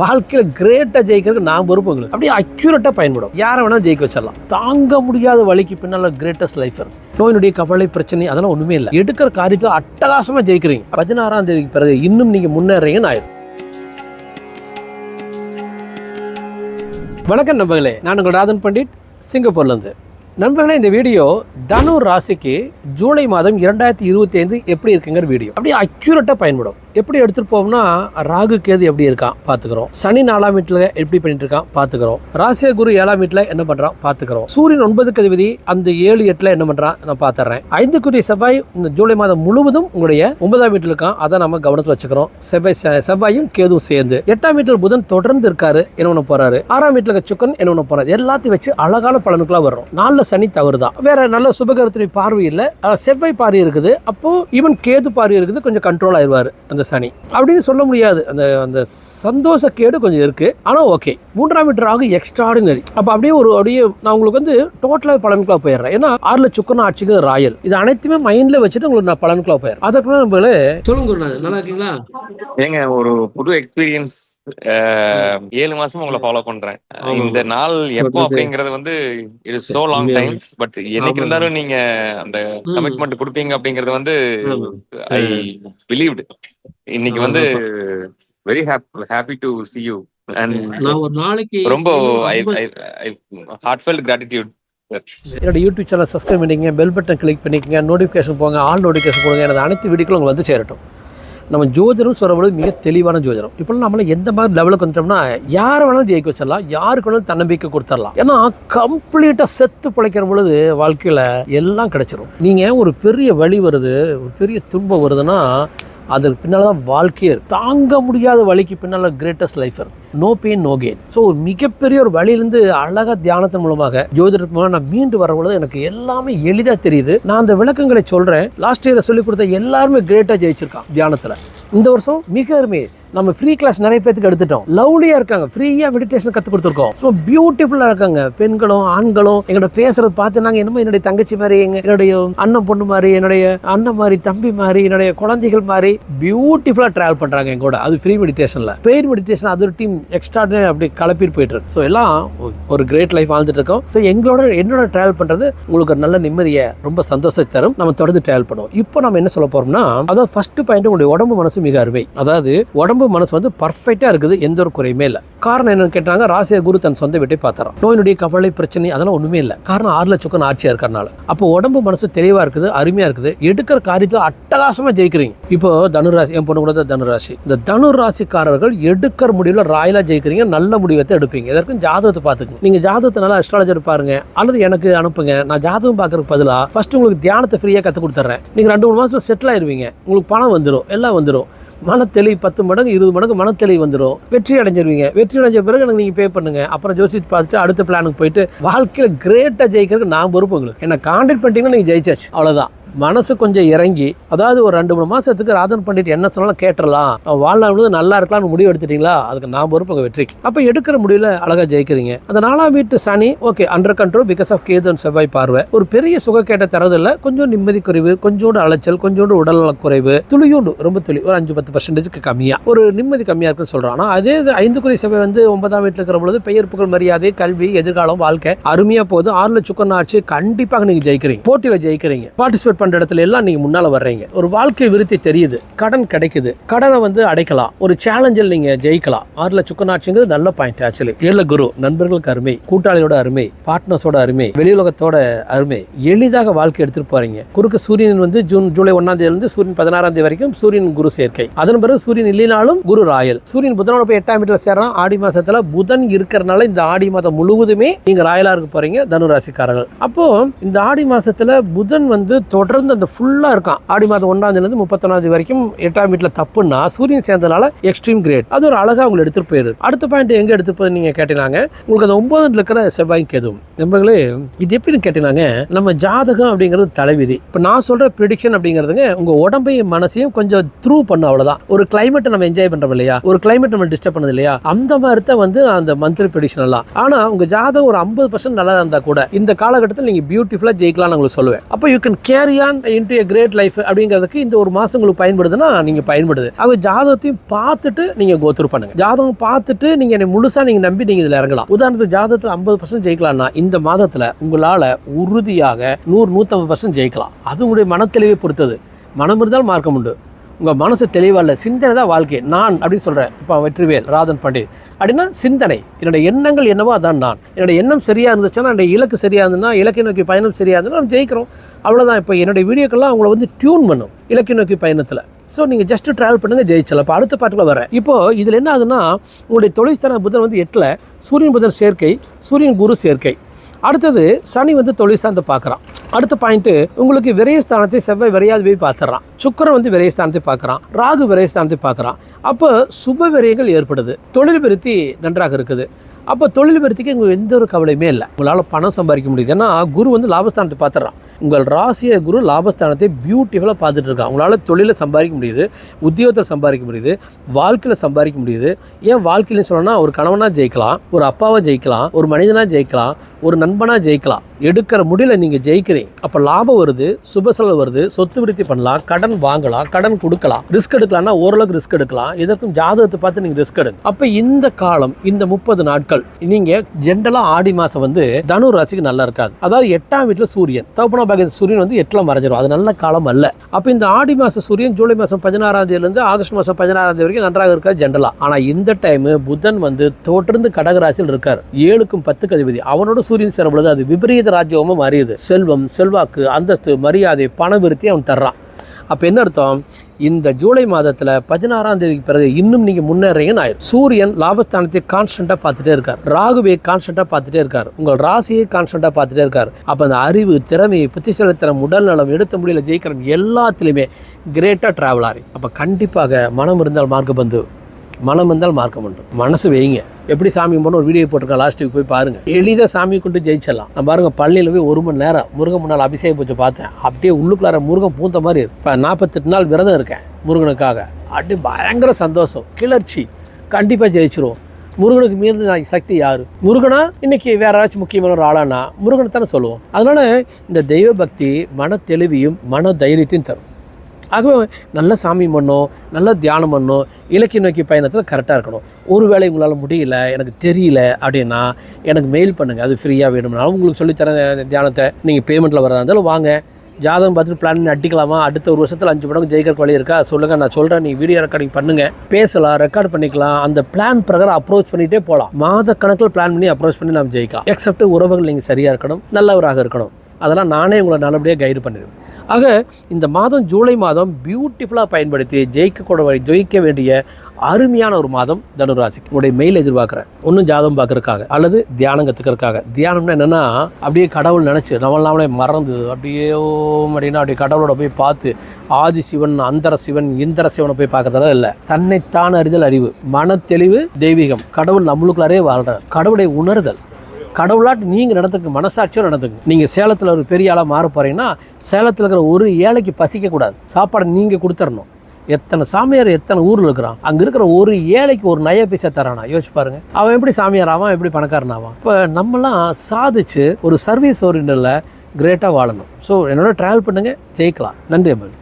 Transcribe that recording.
வாழ்க்கையில் கிரேட்டாக ஜெயிக்கிறதுக்கு நான் பொறுப்பு உங்களுக்கு. அப்படியே அக்யூரேட்டாக பயன்படும். யாரை வேணாலும் ஜெயிக்க வச்சிடலாம். தாங்க முடியாத வழிக்கு பின்னால் கிரேட்டஸ்ட் லைஃப் நோயினுடைய கவலை பிரச்சனை அதெல்லாம் ஒன்றுமே இல்லை. எடுக்கிற காரியத்தில் அட்டகாசமாக ஜெயிக்கிறீங்க. பதினாறாம் தேதிக்கு பிறகு இன்னும் நீங்கள் முன்னேறீங்கன்னு ஆயிரும். வணக்கம் நண்பர்களே. நான் உங்கள் ராதன் பண்டிட் சிங்கப்பூர்லேருந்து நண்பர்களே இந்த வீடியோ தனு ராசிக்கு ஜூலை மாதம் இரண்டாயிரத்தி இருபத்தி ஐந்து எப்படி இருக்குங்கிற வீடியோ. அப்படியே அக்யூரேட்டாக பயன்படும். எப்படி எடுத்துகிட்டு போவோம்னா ராகு கேது எப்படி இருக்கான் பார்த்துக்கிறோம். சனி நாலாம் வீட்டில் எப்படி பண்ணிட்டு இருக்கான் பார்த்துக்கிறோம். ராசிய குரு ஏழாம் வீட்டில் என்ன பண்ணுறான் பார்த்துக்கிறோம். சூரியன் ஒன்பது கதிபதி அந்த ஏழு எட்டில் என்ன பண்ணுறான் நான் பார்த்துறேன். ஐந்துக்குரிய செவ்வாய் இந்த ஜூலை மாதம் முழுவதும் உங்களுடைய ஒன்பதாம் வீட்டில் இருக்கான் அதை நம்ம கவனத்தில் வச்சுக்கிறோம். செவ்வாய் செவ்வாயும் கேதும் சேர்ந்து. எட்டாம் வீட்டில் புதன் தொடர்ந்து இருக்காரு என்ன ஒன்று போறாரு? ஆறாம் வீட்டில் இருக்க சுக்கன் என்ன ஒன்று போறாரு? எல்லாத்தையும் வச்சு அழகான பலனுக்குலாம் வர்றோம். சனி தவறுதான். வேற நல்ல சுபகரத்தினை பார்வை இல்லை. ஆனா செவ்வாய் பார்வை இருக்குது. அப்போ ஈவன் கேது பார்வை இருக்குது. கொஞ்சம் கண்ட்ரோல் ஆயிடுவாரு அந்த சனி. அப்படின்னு சொல்ல முடியாது. அந்த அந்த சந்தோஷ கேடு கொஞ்சம் இருக்கு. ஆனா ஓகே மூன்றாம் வீட்டு ராகு எக்ஸ்ட்ராடினரி அப்ப அப்படியே ஒரு அப்படியே நான் உங்களுக்கு வந்து டோட்டலாக பலனுக்குள்ள போயிடுறேன். ஏன்னா ஆறுல சுக்கன ஆட்சிக்கு ராயல். இது அனைத்துமே மைண்ட்ல வச்சுட்டு உங்களுக்கு நான் பலனுக்குள்ள போயிடுறேன். அதற்கு நம்மளே சொல்லுங்க நல்லா இருக்கீங்களா? ஏங்க ஒரு புது எக்ஸ்பீரியன்ஸ் ஏழு மாசமா உங்களை ஃபாலோ பண்றேன். இந்த நாள் எப்போ. அப்படிங்கறது வந்து it is so long. Time but என்னைக்கு. இருந்தாலும் நீங்க அந்த. கமிட்மெண்ட் கொடுப்பீங்க அப்படிங்கறது வந்து. ஐ பிலீவ்டு இன்னைக்கு வந்து very happy to see you and நான் ஒரு நாளைக்கு ரொம்ப ஐம்பது- ஹார்ட் ஃபெல்ட் கிராட்டிடியூட் என்னோட யூடியூப் சேனல் சப்ஸ்கிரைப் பண்ணிக்கங்க பெல் பட்டன் கிளிக் பண்ணிக்கங்க நோட்டிஃபிகேஷன் போங்க ஆல் நோட்டிஃபிகேஷன் போடுங்க எனது அனைத்து வீடியோக்களும் உங்களுக்கு வந்து சேரட்டும் நம்ம ஜோதிடம் சொல்கிறபோது மிக தெளிவான ஜோதிடம். இப்போ நம்மளை எந்த மாதிரி லெவலுக்கு வந்துட்டோம்னா யாரை வேணாலும் ஜெயிக்க வச்சிடலாம் யாருக்கு வேணாலும் தன்னம்பிக்கை கொடுத்துடலாம். ஏன்னா கம்ப்ளீட்டாக செத்து பிழைக்கிற பொழுது வாழ்க்கையில் எல்லாம் கிடைச்சிரும். நீங்கள் ஒரு பெரிய வழி வருது ஒரு பெரிய துன்பம் வருதுன்னா அதற்கு பின்னால் தான் வாழ்க்கையே தாங்க முடியாத வழிக்கு பின்னால் greatest life no pain no gain so மிகப்பெரிய ஒரு வழியிலேருந்து அழகாக தியானத்தின் மூலமாக ஜோதிடர் நான் மீண்டு வர பொழுது எனக்கு எல்லாமே எளிதாக தெரியுது. நான் அந்த விளக்கங்களை சொல்கிறேன் லாஸ்ட் இயரில் சொல்லி கொடுத்த எல்லாருமே கிரேட்டாக ஜெயிச்சிருக்கான் தியானத்தில். இந்த வருஷம் மிக அருமை நம்ம ஃப்ரீ கிளாஸ் நிறைய பேத்துக்கு எடுத்துட்டோம். லவ்லியாக இருக்காங்க. ஃப்ரீயாக மெடிடேஷன் கற்றுக் கொடுத்துருக்கோம். ஸோ பியூட்டிஃபுல்லாக இருக்காங்க. பெண்களும் ஆண்களும் எங்களோட பேசுறது பார்த்து நாங்கள் என்னமோ என்னுடைய தங்கச்சி மாதிரி என்னுடைய அண்ணன் பொண்ணு மாதிரி என்னுடைய அண்ணன் மாதிரி தம்பி மாதிரி என்னுடைய குழந்தைகள் மாதிரி பியூட்டிஃபுல்லாக ட்ராவல் பண்ணுறாங்க எங்க கூட. அது ஃப்ரீ மெடிடேஷனில் பெய்ட் மெடிடேஷன் அது ஒரு டீம் எக்ஸ்ட்ரா அப்படி கலப்பிட்டு போயிட்டு இருக்கு. ஸோ எல்லாம் ஒரு கிரேட் லைஃப் வாழ்ந்துட்டு இருக்கோம். ஸோ எங்களோட என்னோட ட்ராவல் பண்ணுறது உங்களுக்கு ஒரு நல்ல நிம்மதியை ரொம்ப சந்தோஷத்தை தரும். நம்ம தொடர்ந்து ட்ராவல் பண்ணுவோம். இப்போ நம்ம என்ன சொல்ல போறோம்னா அதாவது ஃபர்ஸ்ட் பாயிண்ட் உங்களுடைய உடம்பு மனசு மிக அருமை. அதாவது உடம்பு மனசு வந்து பர்ஃபெக்டாக இருக்குது எந்த ஒரு குறையுமே இல்லை. காரணம் என்னன்னு கேட்டாங்க ராசிய குரு தன் சொந்த வீட்டை பார்த்துறான். நோயினுடைய கவலை பிரச்சனை அதெல்லாம் ஒன்றுமே இல்லை. காரணம் ஆறு லட்சம் ஆட்சியாக இருக்கறனால அப்போ உடம்பு மனசு தெளிவாக இருக்குது அருமையாக இருக்குது. எடுக்கிற காரியத்தில் அட்டகாசமாக ஜெயிக்கிறீங்க. இப்போ தனுராசி என் பொண்ணு கூட தான் தனுராசி இந்த தனு ராசிக்காரர்கள் எடுக்கிற முடிவில் ராயலாக ஜெயிக்கிறீங்க நல்ல முடிவத்தை எடுப்பீங்க. இதற்கு ஜாதகத்தை பார்த்துக்கங்க. நீங்கள் ஜாதகத்தை நல்லா அஸ்ட்ராலஜர் பாருங்க. அல்லது எனக்கு அனுப்புங்க. நான் ஜாதகம் பார்க்கறதுக்கு பதிலாக ஃபர்ஸ்ட் உங்களுக்கு தியானத்தை ஃப்ரீயாக கற்றுக் கொடுத்துட்றேன் நீங்கள் ரெண்டு மூணு மாதத்தில் செட்டில் ஆயிருவீங்க. உங்களுக்கு பணம் வந்துடும் எல்லாம் வந்துடும் மனத்தெளி பத்து மடங்கு இருபது மடங்கு மனத்தெளி வந்துடும் வெற்றி அடைஞ்சிருவீங்க. வெற்றி அடைஞ்ச பிறகு எனக்கு நீங்கள் பே பண்ணுங்க. அப்புறம் ஜோசித் பார்த்துட்டு அடுத்த பிளானுக்கு போயிட்டு வாழ்க்கையில் கிரேட்டாக ஜெயிக்கிறதுக்கு நான் பொறுப்பு உங்களுக்கு. என்னை கான்டாக்ட் பண்ணிட்டீங்கன்னா நீங்கள் ஜெயிச்சாச்சு. அவ்வளோதான் மனசு கொஞ்சம் இறங்கி அதாவது ஒரு ரெண்டு மூணு மாதத்துக்கு ராதன் பண்டிட் என்ன சொன்னாலும் கேட்டுடலாம் வாழ்நாள் நல்லா இருக்கலாம்னு முடிவு எடுத்துட்டீங்களா? அதுக்கு நான் பொறுப்பு உங்கள் வெற்றிக்கு. அப்போ எடுக்கிற முடிவில் அழகாக ஜெயிக்கிறீங்க. அந்த நாலாம் வீட்டு சனி okay under control because of Ketan செவ்வாய் பார்வை. ஒரு பெரிய சுகக்கேட்ட தரதில்ல. கொஞ்சம் நிம்மதி குறைவு கொஞ்சோண்டு அலைச்சல் கொஞ்சோண்டு உடல்நல குறைவு. துளியோண்டு ரொம்ப துளி. ஒரு அஞ்சு பத்து பர்சன்டேஜ்க்கு கம்மியாக ஒரு நிம்மதி கம்மியாக இருக்குன்னு சொல்கிறான் ஆனால் அதே இது ஐந்து குறி செவ்வாய் வந்து ஒன்பதாம் வீட்டில் இருக்கிற பொழுது பெயர் புகழ் மரியாதை கல்வி எதிர்காலம் வாழ்க்கை அருமையாக போகுது. ஆறுல சுக்கன் ஆட்சி கண்டிப்பாக நீங்கள் ஜெயிக்கிறீங்க. போட்டியில் ஜெயிக்கிறீங்க. பார்ட்டிசிபேட் பண்ணுற இடத்துல எல்லாம் நீங்கள் முன்னால் வர்றீங்க. ஒரு வாழ்க்கை விருத்தி தெரியுது கடன் கிடைக்குது. கடனை வந்து அடைக்கலாம். ஒரு சேலஞ்சில் நீங்க ஜெயிக்கலாம். ஆறில் சுக்கனாட்சிங்கிறது நல்ல பாயிண்ட் ஆக்சுவலி ஏழு குரு நண்பர்களுக்கு அருமை கூட்டாளியோட அருமை பார்ட்னர்ஸோட அருமை வெளியுலகத்தோட அருமை. எளிதாக வாழ்க்கை எடுத்துகிட்டு போறீங்க. குறுக்கு சூரியன் வந்து ஜூன் ஜூலை ஒன்னாம் சூரியன் பதினாறாம் தேதி வரைக்கும் சூரியன் குரு சேர்க்கை. அதன் பிறகு சூரியன் இல்லைனாலும் குரு ராயல். சூரியன் புதனோட போய் எட்டாம் வீட்டில் சேர்றான். ஆடி மாசத்துல புதன் இருக்கிறனால இந்த ஆடி மாதம் முழுவதுமே நீங்க ராயலா இருக்க போறீங்க தனுராசிக்காரர்கள். அப்போது அப்போ இந்த ஆடி மாசத்துல புதன் வந்து தொடர்ந்து அந்த ஃபுல்லாக இருக்கான். ஆடி மாதம் ஒன்றாந்தேதிலேருந்து முப்பத்தொன்னாந்தேதி வரைக்கும் எட்டாம் வீட்டில் தப்புன்னா சூரியன் சேர்ந்தனால எக்ஸ்ட்ரீம் கிரேட் அது ஒரு அழகாக உங்களை எடுத்துகிட்டு போயிடுது அடுத்த பாயிண்ட் எங்கே எடுத்துட்டு நீங்கள் கேட்டினாங்க உங்களுக்கு அந்த ஒன்பதுல இருக்கிற செவ்வாய் கேதும் நண்பர்களே இது எப்படின்னு கேட்டினாங்க நம்ம ஜாதகம் அப்படிங்கிறது தலைவிதி. இப்போ நான் சொல்கிற ப்ரிடிக்ஷன் அப்படிங்கிறதுங்க உங்கள் உடம்பையும் மனசையும் கொஞ்சம் த்ரூ பண்ணும் அவ்வளோதான் ஒரு கிளைமேட்டை நம்ம என்ஜாய் பண்ணுறோம் இல்லையா? ஒரு கிளைமேட் நம்ம டிஸ்டர்ப் பண்ணது இல்லையா? அந்த மாதிரி தான் வந்து நான் அந்த மந்த்லி ப்ரிடிக்ஷன் எல்லாம். ஆனால் உங்கள் ஜாதகம் ஒரு ஐம்பது பர்சன்ட் நல்லா இருந்தால் கூட இந்த காலகட்டத்தில் நீங்கள் பியூட்டிஃபுல்லாக ஜெயிக்கலாம்னு உங்களுக்கு சொல்லுவேன். அப்போ you can carry on into a great life அப்படிங்கிறதுக்கு இந்த ஒரு மாதம் உங்களுக்கு பயன்படுதுன்னா நீங்கள் பயன்படுது. அவங்க ஜாதகத்தையும் பார்த்துட்டு நீங்கள் கோத்துரு பண்ணுங்க. ஜாதகம் பார்த்துட்டு நீங்கள் என்னை முழுசாக நீங்கள் நம்பி நீங்கள் இதில் இறங்கலாம். உதாரணத்துக்கு ஜாதகத்தில் ஐம்பது பர்சன்ட் ஜெயிக்கலாம்னா இந்த மாதத்தில் உங்களால் உறுதியாக நூறு நூற்றம்பது பர்சன்ட் ஜெயிக்கலாம். அது உங்களுடைய மனத்தெளிவை பொறுத்தது. மனம் இருந்தால் மார்க்கம் உண்டு. உங்கள் மனசு தெளிவாக இல்லை சிந்தனை தான் வாழ்க்கை. நான் அப்படின்னு சொல்கிறேன் இப்போ வெற்றிவேல் ராதன் பண்டிட் அப்படின்னா சிந்தனை. என்னுடைய எண்ணங்கள் என்னவோ அதான் நான். என்னுடைய எண்ணம் சரியாக இருந்துச்சுன்னா என்னோட இலக்கு சரியாக இருந்ததுன்னா இலக்கை நோக்கி பயணம் சரியாக இருந்ததுன்னா நம்ம ஜெயிக்கிறோம். அவ்வளோதான் இப்போ என்னுடைய வீடியோக்கெல்லாம் அவங்கள வந்து டியூன் பண்ணும் இலக்கை நோக்கி பயணத்தில். ஸோ நீங்கள் ஜஸ்ட் ட்ராவல் பண்ணுங்கள் ஜெயிச்சலாம் இப்போ அடுத்த பாட்டுக்குள்ள வரேன். இப்போது இதில் என்ன ஆகுதுன்னா உங்களுடைய தொழில்ஸ்தான புதன் வந்து எட்டில் சூரியன் புதன் சேர்க்கை சூரியன் குரு சேர்க்கை. அடுத்தது சனி வந்து தொழில்ஸ்தானத்தை பார்க்குறான். அடுத்த பாயிண்ட்டு உங்களுக்கு விரயஸ்தானத்தை செவ்வாய் விரையாது போய் பார்த்துறான் சுக்கரன் வந்து விரயஸ்தானத்தை பார்க்குறான். ராகு விரயஸ்தானத்தை பார்க்குறான். அப்போ சுப விரயங்கள் ஏற்படுது. தொழில் விருத்தி நன்றாக இருக்குது. அப்போ தொழில் விருத்திக்கு உங்களுக்கு எந்த ஒரு கவலையுமே இல்லை. உங்களால் பணம் சம்பாதிக்க முடியுது. ஏன்னா குரு வந்து லாபஸ்தானத்தை பார்த்துறான் உங்கள் ராசிய குரு லாபஸ்தானத்தை பியூட்டிஃபுல்லாக பார்த்துட்டு இருக்கான். உங்களால் தொழிலை சம்பாதிக்க முடியுது. உத்தியோகத்தில் சம்பாதிக்க முடியுது. வாழ்க்கையில் சம்பாதிக்க முடியுது. ஏன் வாழ்க்கையில சொல்லணும்னா ஒரு கணவனாக ஜெயிக்கலாம். ஒரு அப்பாவை ஜெயிக்கலாம். ஒரு மனிதனாக ஜெயிக்கலாம். ஒரு நண்பனாக ஜெயிக்கலாம். எடுக்கிற முடியல நீங்கள் ஜெயிக்கிறீங்க. அப்போ லாபம் வருது சுப செலவு வருது சொத்து விருத்தி பண்ணலாம் கடன் வாங்கலாம் கடன் கொடுக்கலாம். ரிஸ்க் எடுக்கலாம்னா ஓரளவுக்கு ரிஸ்க் எடுக்கலாம். இதற்கும் ஜாதகத்தை பார்த்து நீங்கள் ரிஸ்க் எடுங்க. அப்போ இந்த காலம் இந்த முப்பது நாட்கள் நீங்கள் ஜென்ரலாக ஆடி மாதம் வந்து தனு ராசிக்கு நல்லா இருக்காது. அதாவது எட்டாம் வீட்டில் சூரியன். தகப்பனா பாக்கிய சூரியன் வந்து எட்டில் மறைஞ்சிரும். அது நல்ல காலம் அல்ல. அப்போ இந்த ஆடி மாதம் சூரியன் ஜூலை மாதம் பதினாறாம் தேதியிலேருந்து ஆகஸ்ட் மாதம் பதினாறாம் தேதி வரைக்கும் நன்றாக இருக்காது ஜென்ரலாக ஆனால் இந்த டைம் புதன் வந்து தொடர்ந்து கடகராசியில் இருக்கார். ஏழுக்கும் பத்துக்கு அதிபதி. அவனோட சூரியன் சேரும் பொழுது அது விபரீத ராஜ்யமாக மாறியது. செல்வம் செல்வாக்கு அந்தஸ்து மரியாதை பண விருத்தி அவன் தர்றான். அப்போ என்ன அர்த்தம்? இந்த ஜூலை மாதத்தில் பதினாறாம் தேதிக்கு பிறகு இன்னும் நீங்கள் முன்னேறீங்கன்னு ஆயிரும் சூரியன் லாபஸ்தானத்தை கான்ஸ்டண்ட்டாக பார்த்துட்டே இருக்கார். ராகுவை கான்ஸ்டண்ட்டாக பார்த்துட்டே இருக்கார். உங்கள் ராசியை கான்ஸ்டண்ட்டாக பார்த்துட்டே இருக்கார். அப்போ அந்த அறிவு திறமையை புத்திசலத்திறம் உடல் நலம் எடுத்த முடியல ஜெயிக்கிறோம் எல்லாத்துலேயுமே கிரேட்டாக ட்ராவல் அப்போ கண்டிப்பாக மனம் இருந்தால் மார்க்க பந்து மனம் இருந்தால் மார்க்கம் உண்டு. மனசு வைங்க எப்படி சாமி கும்பிடணும்? ஒரு வீடியோ போட்டிருக்கேன் லாஸ்ட் வீக் போய் பாருங்க. எளிதாக சாமி கொண்டு ஜெயிச்சிடலாம். நான் பாருங்க பள்ளியில் போய் ஒரு மணி நேரம் முருகன் முன்னால் அபிஷேகம் பூஜை பார்த்தேன். அப்படியே உள்ளுக்குள்ளார முருகன் பூந்த மாதிரி இப்போ நாற்பத்தெட்டு நாள் விரதம் இருக்கேன் முருகனுக்காக. அப்படியே பயங்கர சந்தோஷம் கிளர்ச்சி. கண்டிப்பாக ஜெயிச்சிருவோம். முருகனுக்கு மீறின நான் சக்தி யார்? முருகனா? இன்னைக்கு வேற ஏதாச்சும் முக்கியமான ஒரு ஆளானா? முருகனை தானே சொல்லுவோம். அதனால இந்த தெய்வ பக்தி மன தெளிவையும் மன தைரியத்தையும் தரும். ஆகவே நல்ல சாமி பண்ணும் நல்ல தியானம் பண்ணும் இலக்கிய நோக்கி பயணத்தில் கரெக்டாக இருக்கணும். ஒருவேளை உங்களால் முடியல எனக்கு தெரியல அப்படின்னா எனக்கு மெயில் பண்ணுங்கள் அது ஃப்ரீயாக வேணும்னாலும் உங்களுக்கு சொல்லித்தரேன் தியானத்தை. நீங்கள் பேமெண்ட்டில் வரதா இருந்தாலும் வாங்க. ஜாதகம் பார்த்துட்டு பிளான் பண்ணி அடிக்கலாமா? அடுத்த ஒரு வருஷத்தில் அஞ்சு மடங்கு ஜெயிக்கிற வழி இருக்கா? சொல்லுங்கள் நான் சொல்கிறேன் நீங்கள் வீடியோ ரெக்கார்டிங் பண்ணுங்கள் பேசலாம் ரெக்கார்ட் பண்ணிக்கலாம். அந்த பிளான் பிரகாரம் அப்ரோச் பண்ணிகிட்டே போகலாம். மாத கணக்கில் பிளான் பண்ணி அப்ரோச் பண்ணி நம்ம ஜெயிக்கலாம். எக்ஸப்ட் உறவுகள் நீங்கள் சரியாக இருக்கணும் நல்லவராக இருக்கணும். அதெல்லாம் நானே உங்களை நல்லபடியாக கைடு பண்ணிடுவேன். ஆக இந்த மாதம் ஜூலை மாதம் பியூட்டிஃபுல்லாக பயன்படுத்தி ஜெயிக்கக்கூட வழி ஜெயிக்க வேண்டிய அருமையான ஒரு மாதம் தனுராசிக்கு. உங்களுடைய மெயில் எதிர்பார்க்குறேன். ஒன்றும் ஜாதகம் பார்க்கறதுக்காக அல்லது தியானம் கற்றுக்கிறதுக்காக தியானம்னா என்னென்னா அப்படியே கடவுள் நினச்சி நம்மளாமலே மறந்து அப்படியே அப்படின்னா அப்படியே கடவுளோட போய் பார்த்து ஆதி சிவன் அந்தர சிவன் இந்திர சிவனை போய் பார்க்கறதெல்லாம் இல்லை. தன்னைத்தான் அறிதல் அறிவு மன தெளிவு தெய்வீகம். கடவுள் நம்மளுக்குள்ளாரே வாழ்கிறார் கடவுளை உணர்தல். கடவுளாட்டு நீங்கள் நடந்துக்கு மனசாட்சியோ நடந்துக்கு. நீங்கள் சேலத்தில் ஒரு பெரிய ஆளாக மாற போகிறீங்கன்னா சேலத்தில் இருக்கிற ஒரு ஏழைக்கு பசிக்கக்கூடாது சாப்பாடு நீங்கள் கொடுத்துடணும் எத்தனை சாமியார் எத்தனை ஊரில் இருக்கிறான்? அங்கே இருக்கிற ஒரு ஏழைக்கு ஒரு நய பைசா தரானா? யோசிச்சு பாருங்க. அவன் எப்படி சாமியார் ஆவான்? எப்படி பணக்காரன் ஆவான்? இப்போ நம்மலாம் சாதிச்சு ஒரு சர்வீஸ் ஓரியன்டில் கிரேட்டாக வாழணும். ஸோ என்னோட ட்ராவல் பண்ணுங்கள் ஜெயிக்கலாம். நன்றி அம்மன்